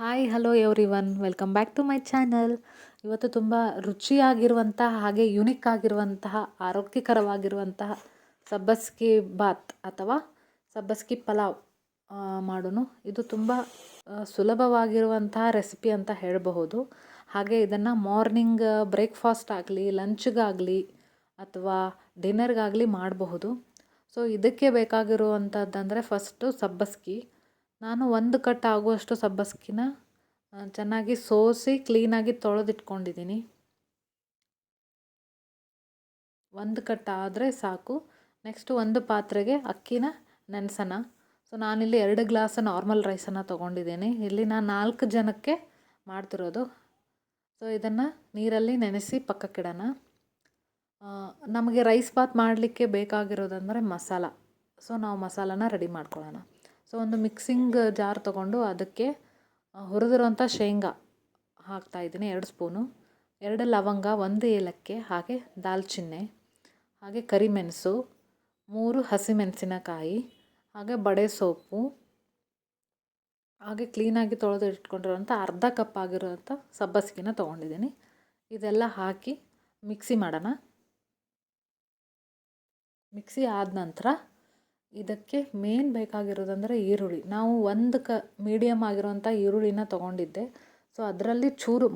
Hi, hello everyone welcome back to my channel. ಇವತ್ತು ತುಂಬ ರುಚಿಯಾಗಿರುವಂತಹ ಹಾಗೆ ಯುನಿಕ್ ಆಗಿರುವಂತಹ, ಆರೋಗ್ಯಕರವಾಗಿರುವಂತಹ ಸಬ್ಬಸ್ಗಿ ಬಾತ್ ಅಥವಾ ಸಬ್ಬಸ್ಗಿ ಪಲಾವ್ ಮಾಡೋಣ ಇದು ತುಂಬ ಸುಲಭವಾಗಿರುವಂತಹ ರೆಸಿಪಿ ಅಂತ ಹೇಳಬಹುದು. ಹಾಗೆ ಇದನ್ನು ಮಾರ್ನಿಂಗ್ ಬ್ರೇಕ್ಫಾಸ್ಟ್ ಆಗಲಿ, ಲಂಚ್ಗಾಗಲಿ ಅಥವಾ ಡಿನ್ನರ್ಗಾಗಲಿ ಮಾಡಬಹುದು. ಸೊ, ಇದಕ್ಕೆ ಬೇಕಾಗಿರುವಂಥದ್ದಂದರೆ ಫಸ್ಟು ಸಬ್ಬಸ್ಗಿ. ನಾನು ಒಂದು ಕಟ್ ಆಗುವಷ್ಟು ಸಬ್ಬಸ್ಗಿನ ಚೆನ್ನಾಗಿ ಸೋಸಿ ಕ್ಲೀನಾಗಿ ತೊಳೆದಿಟ್ಕೊಂಡಿದ್ದೀನಿ. ಒಂದು ಕಟ್ ಆದರೆ ಸಾಕು. ನೆಕ್ಸ್ಟು ಒಂದು ಪಾತ್ರೆಗೆ ಅಕ್ಕಿನ ನೆನೆಸೋಣ ಸೊ, ನಾನಿಲ್ಲಿ ಎರಡು ಗ್ಲಾಸ್ ನಾರ್ಮಲ್ ರೈಸನ್ನು ತೊಗೊಂಡಿದ್ದೀನಿ. ಇಲ್ಲಿ ನಾನು ನಾಲ್ಕು ಜನಕ್ಕೆ ಮಾಡ್ತಿರೋದು. ಸೊ, ಇದನ್ನು ನೀರಲ್ಲಿ ನೆನೆಸಿ ಪಕ್ಕಕ್ಕಿಡೋಣ. ನಮಗೆ ರೈಸ್ ಬಾತ್ ಮಾಡಲಿಕ್ಕೆ ಬೇಕಾಗಿರೋದಂದರೆ ಮಸಾಲ. ಸೊ, ನಾವು ಮಸಾಲಾನ ರೆಡಿ ಮಾಡ್ಕೊಳ್ಳೋಣ. ಸೊ ಒಂದು ಮಿಕ್ಸಿಂಗ್ ಜಾರ್ ತೊಗೊಂಡು ಅದಕ್ಕೆ ಹುರಿದಿರೋಂಥ ಶೇಂಗಾ ಹಾಕ್ತಾಯಿದ್ದೀನಿ ಎರಡು ಸ್ಪೂನು. ಎರಡು ಲವಂಗ, ಒಂದು ಏಲಕ್ಕಿ, ಹಾಗೆ ದಾಲ್ಚಿನ್ನೆ, ಹಾಗೆ ಕರಿಮೆಣಸು, ಮೂರು ಹಸಿಮೆಣಸಿನಕಾಯಿ, ಹಾಗೆ ಬಡೆ ಸೋಪು, ಹಾಗೆ ಕ್ಲೀನಾಗಿ ತೊಳೆದು ಇಟ್ಕೊಂಡಿರೋಂಥ ಅರ್ಧ ಕಪ್ ಆಗಿರೋಂಥ ಸಬ್ಬಸಿಗೆನ ತೊಗೊಂಡಿದ್ದೀನಿ. ಇದೆಲ್ಲ ಹಾಕಿ ಮಿಕ್ಸಿ ಮಾಡೋಣ. ಮಿಕ್ಸಿ ಆದ ನಂತರ ಇದಕ್ಕೆ ಮೇನ್ ಬೇಕಾಗಿರೋದಂದರೆ ಈರುಳ್ಳಿ. ನಾವು ಒಂದು ಕ ಮೀಡಿಯಮ್ ಆಗಿರುವಂಥ ಈರುಳ್ಳಿನ ತೊಗೊಂಡಿದ್ದೆ. ಸೊ ಅದರಲ್ಲಿ ಚೂರು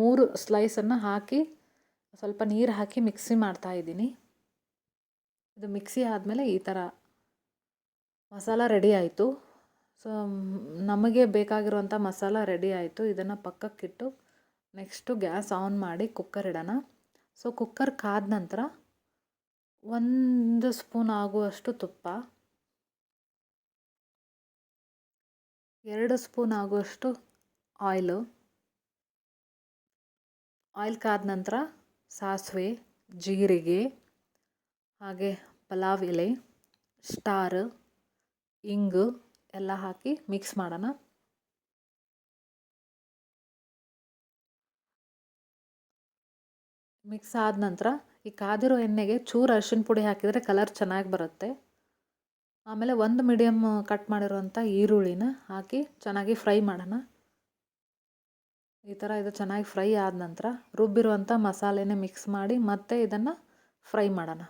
ಮೂರು ಸ್ಲೈಸನ್ನು ಹಾಕಿ, ಸ್ವಲ್ಪ ನೀರು ಹಾಕಿ ಮಿಕ್ಸಿ ಮಾಡ್ತಾ ಇದ್ದೀನಿ. ಇದು ಮಿಕ್ಸಿ ಆದಮೇಲೆ ಈ ಥರ ಮಸಾಲ ರೆಡಿ ಆಯಿತು. ಸೊ ನಮಗೆ ಬೇಕಾಗಿರುವಂಥ ಮಸಾಲ ರೆಡಿ ಆಯಿತು. ಇದನ್ನು ಪಕ್ಕಕ್ಕಿಟ್ಟು ನೆಕ್ಸ್ಟು ಗ್ಯಾಸ್ ಆನ್ ಮಾಡಿ ಕುಕ್ಕರ್ ಇಡೋಣ. ಸೊ ಕುಕ್ಕರ್ ಕಾದ ನಂತರ ಒಂದು ಸ್ಪೂನ್ ಆಗುವಷ್ಟು ತುಪ್ಪ. ಎರಡು ಸ್ಪೂನ್ ಆಗುವಷ್ಟು ಆಯಿಲು. ಆಯಿಲ್ ಕಾದ ನಂತರ ಸಾಸಿವೆ, ಜೀರಿಗೆ, ಹಾಗೆ ಪಲಾವ್ ಎಲೆ, ಸ್ಟಾರ್, ಇಂಗು ಎಲ್ಲ ಹಾಕಿ ಮಿಕ್ಸ್ ಮಾಡೋಣ. ಮಿಕ್ಸ್ ಆದ ನಂತರ ಈ ಕಾದಿರೋ ಎಣ್ಣೆಗೆ ಚೂರು ಅರಿಶಿನ ಪುಡಿ ಹಾಕಿದರೆ ಕಲರ್ ಚೆನ್ನಾಗಿ ಬರುತ್ತೆ. ಆಮೇಲೆ ಒಂದು ಮೀಡಿಯಮ್ ಕಟ್ ಮಾಡಿರುವಂಥ ಈರುಳ್ಳಿನ ಹಾಕಿ ಚೆನ್ನಾಗಿ ಫ್ರೈ ಮಾಡೋಣ. ಈ ಥರ ಇದು ಚೆನ್ನಾಗಿ ಫ್ರೈ ಆದ ನಂತರ ರುಬ್ಬಿರುವಂಥ ಮಸಾಲೆನೇ ಮಿಕ್ಸ್ ಮಾಡಿ ಮತ್ತೆ ಇದನ್ನು ಫ್ರೈ ಮಾಡೋಣ.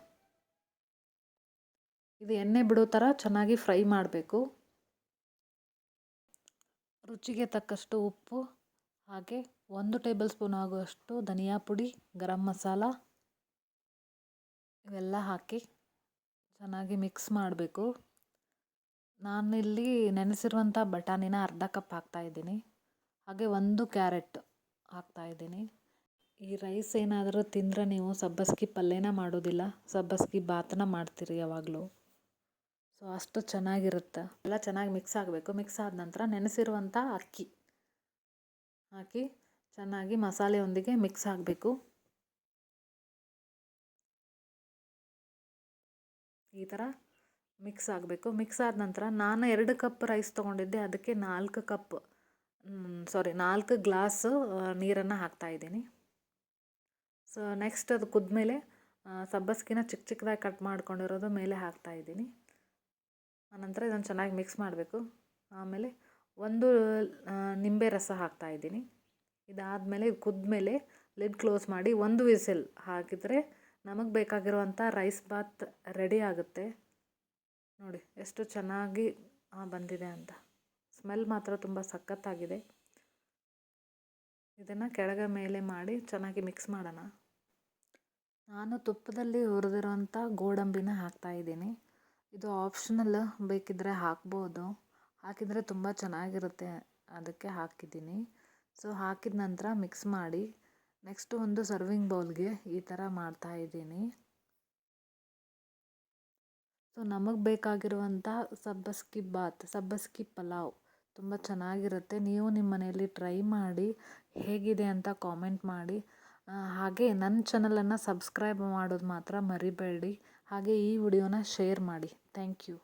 ಇದು ಎಣ್ಣೆ ಬಿಡೋ ಥರ ಚೆನ್ನಾಗಿ ಫ್ರೈ ಮಾಡಬೇಕು. ರುಚಿಗೆ ತಕ್ಕಷ್ಟು ಉಪ್ಪು, ಹಾಗೆ ಒಂದು ಟೇಬಲ್ ಸ್ಪೂನ್ ಆಗುವಷ್ಟು ಧನಿಯಾ ಪುಡಿ, ಗರಂ ಮಸಾಲ ಇವೆಲ್ಲ ಹಾಕಿ ಚೆನ್ನಾಗಿ ಮಿಕ್ಸ್ ಮಾಡಬೇಕು. ನಾನಿಲ್ಲಿ ನೆನೆಸಿರುವಂಥ ಬಟಾಣಿನ ಅರ್ಧ ಕಪ್ ಹಾಕ್ತಾಯಿದ್ದೀನಿ ಹಾಗೆ ಒಂದು ಕ್ಯಾರೆಟ್ ಹಾಕ್ತಾಯಿದ್ದೀನಿ ಈ ರೈಸ್ ಏನಾದರೂ ತಿಂದರೆ ನೀವು ಸಬ್ಬಸ್ಗಿ ಪಲ್ಯನ ಮಾಡೋದಿಲ್ಲ. ಸಬ್ಬಸ್ಗಿ ಬಾತನ ಮಾಡ್ತೀರಿ ಯಾವಾಗಲೂ. ಸೊ, ಅಷ್ಟು ಚೆನ್ನಾಗಿರುತ್ತೆ. ಎಲ್ಲ ಚೆನ್ನಾಗಿ ಮಿಕ್ಸ್ ಆಗಬೇಕು. ಮಿಕ್ಸ್ ಆದ ನಂತರ ನೆನೆಸಿರುವಂಥ ಅಕ್ಕಿ ಹಾಕಿ ಚೆನ್ನಾಗಿ ಮಸಾಲೆಯೊಂದಿಗೆ ಮಿಕ್ಸ್ ಆಗಬೇಕು. ಈ ಥರ ಮಿಕ್ಸ್ ಆಗಬೇಕು. ಮಿಕ್ಸ್ ಆದ ನಂತರ ನಾನು ಎರಡು ಕಪ್ ರೈಸ್ ತೊಗೊಂಡಿದ್ದೆ. ಅದಕ್ಕೆ ನಾಲ್ಕು ಕಪ್ ಸಾರಿ ನಾಲ್ಕು ಗ್ಲಾಸ್ ನೀರನ್ನು ಹಾಕ್ತಾಯಿದ್ದೀನಿ ಸೊ ನೆಕ್ಸ್ಟ್ ಅದು ಕುದ್ಮೇಲೆ ಸಬ್ಬಸ್ಗಿನ ಚಿಕ್ಕ ಚಿಕ್ಕದಾಗಿ ಕಟ್ ಮಾಡ್ಕೊಂಡಿರೋದು ಮೇಲೆ ಹಾಕ್ತಾಯಿದ್ದೀನಿ ಆನಂತರ ಇದನ್ನು ಚೆನ್ನಾಗಿ ಮಿಕ್ಸ್ ಮಾಡಬೇಕು. ಆಮೇಲೆ ಒಂದು ನಿಂಬೆ ರಸ ಹಾಕ್ತಾಯಿದ್ದೀನಿ ಇದಾದಮೇಲೆ ಇದು ಕುದ್ಮೇಲೆ ಲಿಡ್ ಕ್ಲೋಸ್ ಮಾಡಿ ಒಂದು ವಿಸಿಲ್ ಹಾಕಿದರೆ ನಮಗೆ ಬೇಕಾಗಿರುವಂಥ ರೈಸ್ ಬಾತ್ ರೆಡಿ ಆಗುತ್ತೆ. ನೋಡಿ, ಎಷ್ಟು ಚೆನ್ನಾಗಿ ಬಂದಿದೆ ಅಂತ. ಸ್ಮೆಲ್ ಮಾತ್ರ ತುಂಬ ಸಖತ್ತಾಗಿದೆ. ಇದನ್ನು ಕೆಳಗೆ ಮೇಲೆ ಮಾಡಿ ಚೆನ್ನಾಗಿ ಮಿಕ್ಸ್ ಮಾಡೋಣ. ನಾನು ತುಪ್ಪದಲ್ಲಿ ಹುರಿದಿರುವಂಥ ಗೋಡಂಬಿನ ಹಾಕ್ತಾಯಿದ್ದೀನಿ ಇದು ಆಪ್ಷನಲ್ ಬೇಕಿದ್ದರೆ ಹಾಕ್ಬೋದು. ಹಾಕಿದರೆ ತುಂಬ ಚೆನ್ನಾಗಿರುತ್ತೆ. ಅದಕ್ಕೆ ಹಾಕಿದ್ದೀನಿ. ಸೊ ಹಾಕಿದ ನಂತರ ಮಿಕ್ಸ್ ಮಾಡಿ ನೆಕ್ಸ್ಟು ಒಂದು ಸರ್ವಿಂಗ್ ಬೌಲ್ಗೆ ಈ ಥರ ಮಾಡ್ತಾಯಿದ್ದೀನಿ ಸೊ ನಮಗೆ ಬೇಕಾಗಿರುವಂಥ ಸಬ್ಬಸ್ಗಿ ಬಾತ್ ಸಬ್ಬಸ್ಕಿ ಪಲಾವ್ ತುಂಬ ಚೆನ್ನಾಗಿರುತ್ತೆ. ನೀವು ನಿಮ್ಮ ಮನೆಯಲ್ಲಿ ಟ್ರೈ ಮಾಡಿ ಹೇಗಿದೆ ಅಂತ ಕಾಮೆಂಟ್ ಮಾಡಿ. ಹಾಗೆ ನನ್ನ ಚಾನಲನ್ನು ಸಬ್ಸ್ಕ್ರೈಬ್ ಮಾಡೋದು ಮಾತ್ರ ಮರಿಬೇಡಿ. ಹಾಗೆ ಈ ವಿಡಿಯೋನ ಶೇರ್ ಮಾಡಿ. Thank you